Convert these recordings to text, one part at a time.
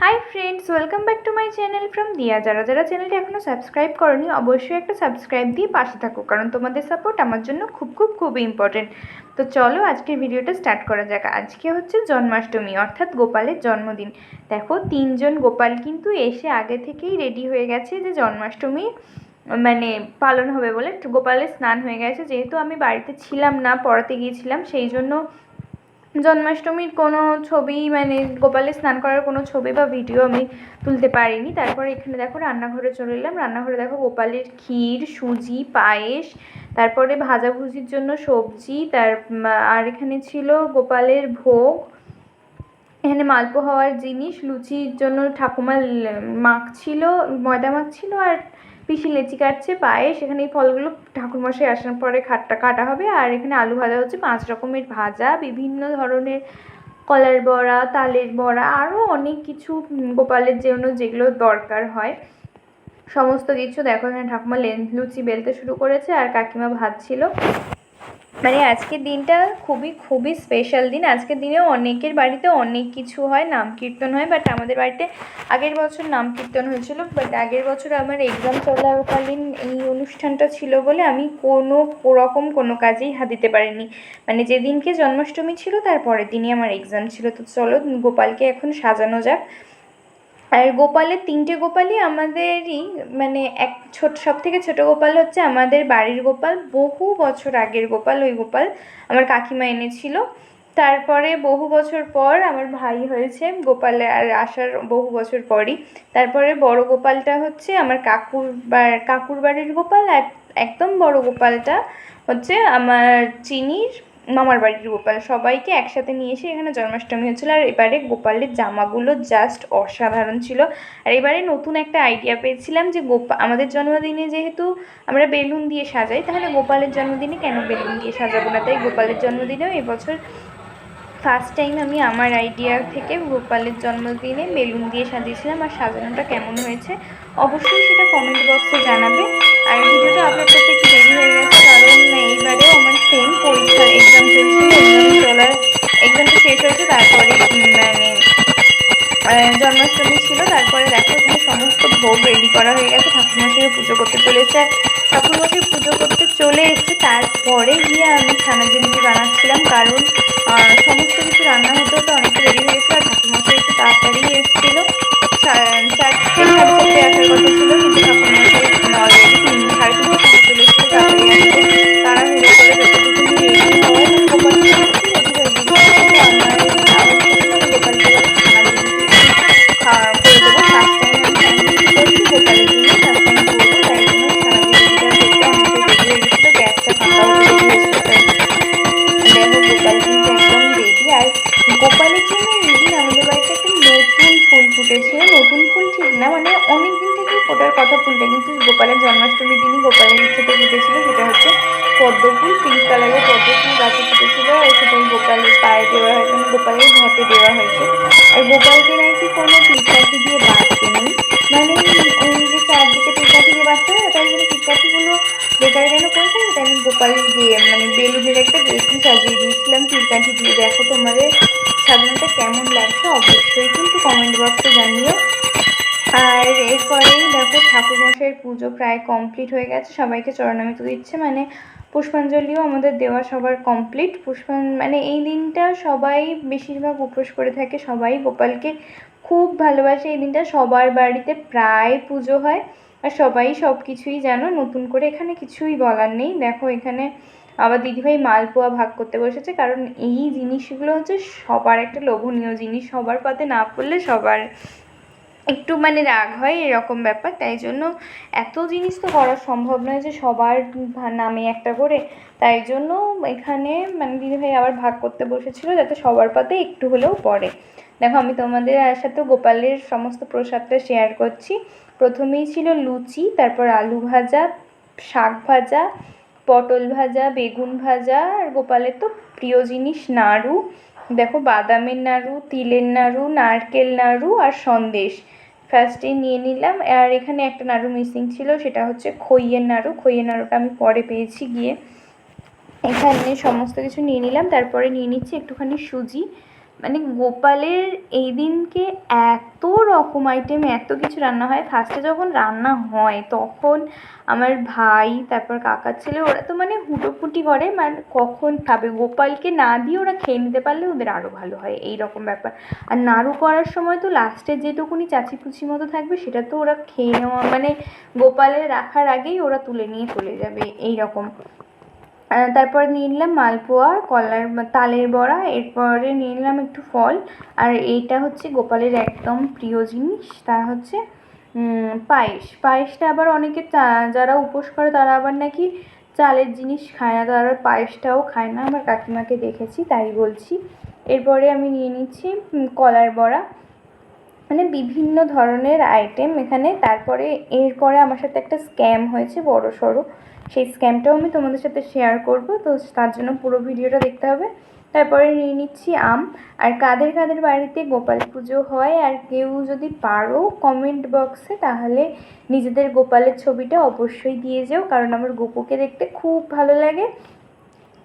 Hi friends welcome back to my channel from Diya যারা যারা চ্যানেলটি এখনও সাবস্ক্রাইব করনি, অবশ্যই একটা সাবস্ক্রাইব দিয়ে পাশে থাকো, কারণ তোমাদের সাপোর্ট আমার জন্য খুব খুব খুব ইম্পর্টেন্ট তো চলো আজকের ভিডিওটা স্টার্ট করা যাক। আজকে হচ্ছে জন্মাষ্টমী, অর্থাৎ গোপালের জন্মদিন। দেখো, তিনজন গোপাল কিন্তু এসে আগে থেকেই রেডি হয়ে গেছে যে জন্মাষ্টমী মানে পালন হবে বলে। গোপালের স্নান হয়ে গেছে, যেহেতু আমি বাড়িতে ছিলাম না, পড়াতে গিয়েছিলাম, সেই জন্য জন্মাষ্টমীর কোনো ছবি মানে গোপালের স্নান করার কোনো ছবি বা ভিডিও আমি তুলতে পারিনি। তারপরে এখানে দেখো রান্নাঘরে চলে এলাম। রান্নাঘরে দেখো গোপালের ক্ষীর, সুজি, পায়েস, তারপরে ভাজাভুজির জন্য সবজি, তার আর এখানে ছিল গোপালের ভোগ। এখানে মালপো হওয়ার জিনিস, লুচির জন্য ঠাকুমা মাখ ছিল, ময়দা মাখ ছিল, আর পিসি লেচি কাটছে পায়ে, সেখানে এই ফলগুলো ঠাকুরমশাই আসার পরে খাটটা কাটা হবে। আর এখানে আলু ভাজা হচ্ছে, পাঁচ রকমের ভাজা, বিভিন্ন ধরনের কলার বড়া, তালের বড়া আরও অনেক কিছু গোপালের জন্য যেগুলো দরকার হয়। সমস্ত কিছু দেখো এখানে ঠাকুমা লেন লুচি বেলতে শুরু করেছে আর কাকিমা ভাজছিল। মানে আজকের দিনটা খুবই খুবই স্পেশাল দিন। আজকের দিনেও অনেকের বাড়িতে অনেক কিছু হয়, নাম কীর্তন হয় বাট আমাদের বাড়িতে আগের বছর নাম কীর্তন হয়েছিল বাট আগের বছর আমার এক্সাম চলাকালীন এই অনুষ্ঠানটা ছিল বলে আমি কোনো রকম কোনো কাজেই হাত দিতে পারিনি। মানে যেদিনকে জন্মাষ্টমী ছিল, তার পরের দিনই আমার এক্সাম ছিল। তো চলো, গোপালকে এখন সাজানো যাক। আর গোপালের তিনটে গোপালই আমাদেরই মানে এক ছোট সব থেকে ছোটো গোপাল হচ্ছে আমাদের বাড়ির গোপাল। বহু বছর আগের গোপাল, ওই গোপাল আমার কাকিমা এনেছিল। তারপরে বহু বছর পর আমার ভাই হয়েছে গোপালে, আর আসার বহু বছর পরই। তারপরে বড় গোপালটা হচ্ছে আমার কাকুর কাকুর বাড়ির গোপাল একদম বড় গোপালটা হচ্ছে আমার চিনির মামার বাড়ির গোপাল সবাইকে একসাথে নিয়ে এসে এখানে জন্মাষ্টমী হচ্ছিল। আর এবারে গোপালের জামাগুলো জাস্ট অসাধারণ ছিল। আর এবারে নতুন একটা আইডিয়া পেয়েছিলাম যে গোপা আমাদের জন্মদিনে যেহেতু আমরা বেলুন দিয়ে সাজাই, তাহলে গোপালের জন্মদিনে কেন বেলুন দিয়ে সাজাবো না? তাই গোপালের জন্মদিনেও এবছর ফার্স্ট টাইম আমি আমার আইডিয়া থেকে গোপালের জন্মদিনে বেলুন দিয়ে সাজিয়েছিলাম। আর সাজানোটা কেমন হয়েছে অবশ্যই সেটা কমেন্ট বক্সে জানাবে। আর ভিডিওটা আপলোড করতে একটু দেরি হয়ে গেছে কারণ এইবারেও আমার সেম পরীক্ষার এক্সাম চলছিল এক্সাম চলার এক্সামটা শেষ হয়েছে তারপরে মানে জন্মাষ্টমী ছিল তারপরে দেখো এখানে সমস্ত ভোগ রেডি করা হয়ে গেছে ঠাকুরমশাইও পুজো করতে চলেছে ঠাকুরমশাই পুজো করতে চলে এসেছে তারপরে গিয়ে আমি ছানা জিনিস বানাচ্ছিলাম কারণ সমস্ত কিছু রান্না হতে হতে অনেকটা দেরি হয়ে গেছে আর ঠাকুরমশাই একটু তাড়াতাড়ি এসেছিল। চারটে সাড়ে চারটে আসার ফুলটা কিন্তু গোপালের জন্মাষ্টমীর দিনই গোপালের ইচ্ছেতে ফুটেছিল সেটা হচ্ছে পদ্ম ফুল পিঙ্ক কালারের পদ্ম ফুল গাছে ফুটেছিল। আর সেটাই গোপালের পায়ে দেওয়া হয়েছে মানে গোপালের ঘটে দেওয়া হয়েছে। আর গোপালকে নাকি কোনো টিকাঠি দিয়ে বাঁধতে নেই। মানে যে চারদিকে টিকাঠি দিয়ে বাঁচতে হয় তাই জন্য টিকাঠিগুলো বেকার কেন করেছে তাই আমি গোপাল গোপালের মানে বেলুনের একটা গেটি সাজিয়ে দিয়েছিলাম। টিকাঠি দিয়ে দেখো তোমাদের সাজানোটা কেমন লাগছে, অবশ্যই কিন্তু কমেন্ট বক্সে জানিও। আর এরপরেই দেখো ঠাকুর ঠাকুরমশাইয়ের পুজো প্রায় কমপ্লিট হয়ে গেছে। সবাইকে চরণামিত দিচ্ছে মানে পুষ্পাঞ্জলিও আমাদের দেওয়া সবার কমপ্লিট পুষ্পান মানে এই দিনটা সবাই বেশিরভাগ উপোস করে থাকে, সবাই গোপালকে খুব ভালোবাসে। এই দিনটা সবার বাড়িতে প্রায় পুজো হয় আর সবাই সব কিছুই জানো। নতুন করে এখানে কিছুই বলার নেই। দেখো এখানে আবার দিদিভাই মালপোয়া ভাগ করতে বসেছে, কারণ এই জিনিসগুলো হচ্ছে সবার একটা লোভনীয় জিনিস। সবার পাতে না পড়লে সবার একটু মানে রাগ হয় এরকম ব্যাপার, তাই জন্য এত জিনিস তো করা সম্ভব নয় যে সবার নামে একটা করে। তাই জন্য এখানে মানে দিদিভাই আবার ভাগ করতে বসেছিল যাতে সবার পাতে একটু হলেও পড়ে। দেখো আমি তোমাদের সাথে গোপালের সমস্ত প্রসাদটা শেয়ার করছি। প্রথমেই ছিল লুচি, তারপর আলু ভাজা, শাক ভাজা, পটল ভাজা, বেগুন ভাজা, আর গোপালের তো প্রিয় জিনিস নাড়ু। দেখো বাদামের নাড়ু, তিলের নাড়ু, নারকেল নাড়ু আর সন্দেশ। ফার্স্টে নিয়ে নিলাম। আর এখানে একটা নাড়ু মিসিং ছিল, সেটা হচ্ছে খইয়ের নাড়ু। খইয়ের নাড়ুটা আমি পরে পেয়েছি গিয়ে। এখানে সমস্ত কিছু নিয়ে নিলাম। তারপরে নিয়ে নিচ্ছি একটুখানি সুজি। মানে গোপালের এই দিনকে এত রকম আইটেম এত কিছু রান্না হয়। ফার্স্টে যখন রান্না হয়, তখন আমার ভাই, তারপর কাকার ছেলে, ওরা তো মানে হুটোপুটি করে মানে কখন খাবে? গোপালকে না দিয়ে ওরা খেয়ে নিতে পারলে ওদের আরও ভালো হয় এই রকম ব্যাপার। আর নাড়ু করার সময় তো লাস্টে যেটুকুনি চাচি পুচি মতো থাকবে, সেটা তো ওরা খেয়ে নেওয়া মানে গোপালে রাখার আগেই ওরা তুলে নিয়ে চলে যাবে এই রকম তারপরে নিয়ে নিলাম মালপোয়া, কলার তালের বড়া, এরপরে নিয়ে নিলাম একটু ফল। আর এইটা হচ্ছে গোপালের একদম প্রিয় জিনিস, তা হচ্ছে পায়েস। পায়েসটা আবার অনেকে যারা উপোস করে তারা আবার নাকি চালের জিনিস খায় না, তারা পায়েসটাও খায় না। আমার কাকিমাকে দেখেছি, তাই বলছি। এরপরে আমি নিয়ে নিচ্ছি কলার বড়া। মানে বিভিন্ন ধরনের আইটেম এখানে। তারপরে, এরপরে আমার সাথে একটা স্ক্যাম হয়েছে বড় সড়ো সেই স্ক্যামটাও আমি তোমাদের সাথে শেয়ার করব। তো তার জন্য পুরো ভিডিওটা দেখতে হবে। তারপরে নিয়ে নিচ্ছি আম। আর কাদের কাদের বাড়িতে গোপাল পুজো হয়, আর কেউ যদি পারো কমেন্ট বক্সে তাহলে নিজেদের গোপালের ছবিটা অবশ্যই দিয়ে যাও। কারণ আমার গোপুকে দেখতে খুব ভালো লাগে।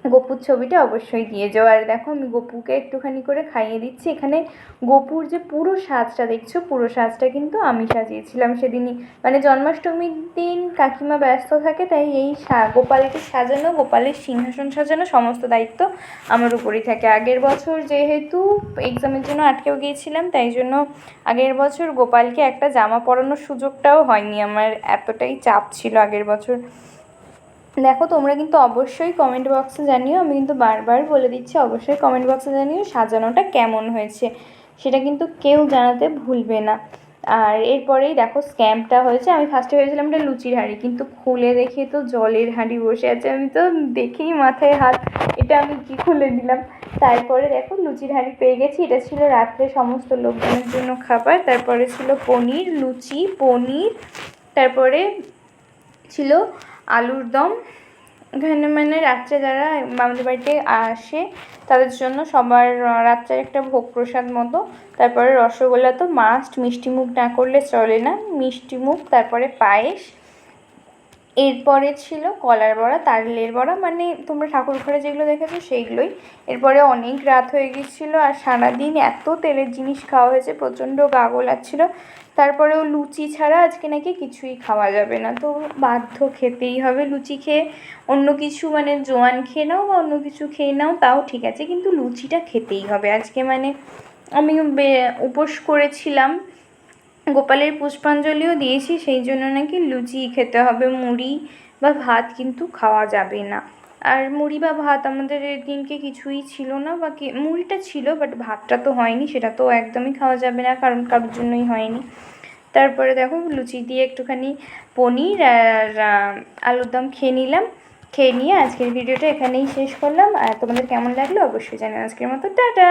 গপুর ছবিটা অবশ্যই দিয়ে যাও। আর দেখো, আমি গপুকে একটুখানি করে খাইয়ে দিচ্ছি। এখানে গপুর যে পুরো সাজটা, দেখছ? পুরো সাজটা কিন্তু আমি সাজিয়েছিলাম সেদিনই। মানে জন্মাষ্টমীর দিন কাকিমা ব্যস্ত থাকে, তাই এই গোপালকে সাজানো, গোপালের সিংহাসন সাজানো সমস্ত দায়িত্ব আমার উপরেই থাকে। আগের বছর যেহেতু এক্সামের জন্য আটকেও গিয়েছিলাম, তাই জন্য আগের বছর গোপালকে একটা জামা পরানোর সুযোগটাও হয়নি। আমার এতটাই চাপ ছিল আগের বছর। দেখো, তোমরা কিন্তু অবশ্যই কমেন্ট বক্সে জানিও, আমি কিন্তু বারবার বলে দিচ্ছি, অবশ্যই কমেন্ট বক্সে জানিও সাজানোটা কেমন হয়েছে। সেটা কিন্তু কেউ জানাতে ভুলবে না। আর এরপরেই দেখো স্ক্যাম্পটা হয়েছে। আমি ফার্স্টে ভেবেছিলাম এটা লুচির হাঁড়ি, কিন্তু খুলে দেখে তো জলের হাঁড়ি বসে আছে। আমি তো দেখেই মাথায় হাত, এটা আমি কি খুলে দিলাম? তারপরে দেখো, লুচির হাঁড়ি পেয়ে গেছি। এটা ছিল রাত্রে সমস্ত লোকজনের জন্য খাবার। তারপরে ছিল পনির, লুচি, পনির, তারপরে ছিল আলুর দম। এখানে মানে রাত্রে যারা আমাদের বাড়িতে আসে, তাদের জন্য সবার রাত্রে একটা ভোগ প্রসাদ মতো। তারপরে রসগোল্লা তো মাস্ট মিষ্টি মুখ না করলে চলে না। মিষ্টি মুখ তারপরে পায়েস। এরপরে ছিল কলার বড়া, তারলের বড়া মানে তোমরা ঠাকুর ঘরে যেগুলো দেখেছ সেইগুলোই। এরপরে অনেক রাত হয়ে গিয়েছিল আর সারাদিন এত তেলের জিনিস খাওয়া হয়েছে, প্রচণ্ড গা গোলাচ্ছিলো তারপরেও লুচি ছাড়া আজকে নাকি কিছুই খাওয়া যাবে না। তো বাধ্য খেতেই হবে লুচি খেয়ে। অন্য কিছু মানে জোয়ান খেয়ে নাও বা অন্য কিছু খেয়ে নাও, তাও ঠিক আছে, কিন্তু লুচিটা খেতেই হবে। আজকে মানে আমি উপোস করেছিলাম। গোপালের পুষ্পাঞ্জলিও দিয়েছি, সেই জন্য নাকি লুচি খেতে হবে, মুড়ি বা ভাত কিন্তু খাওয়া যাবে না। আর মুড়ি বা ভাত আমাদের দিনকে কিছুই ছিল না বা মুড়িটা ছিল বাট ভাতটা তো হয়নি, সেটা তো একদমই খাওয়া যাবে না, কারণ কারোর জন্যই হয়নি। তারপরে দেখো লুচি দিয়ে একটুখানি পনির আর আলুর দম খেয়ে নিলাম, খেয়ে নিয়ে আজকের ভিডিওটা এখানেই শেষ করলাম। আর তোমাদের কেমন লাগল অবশ্যই জানাও। আজকের মতো টাটা!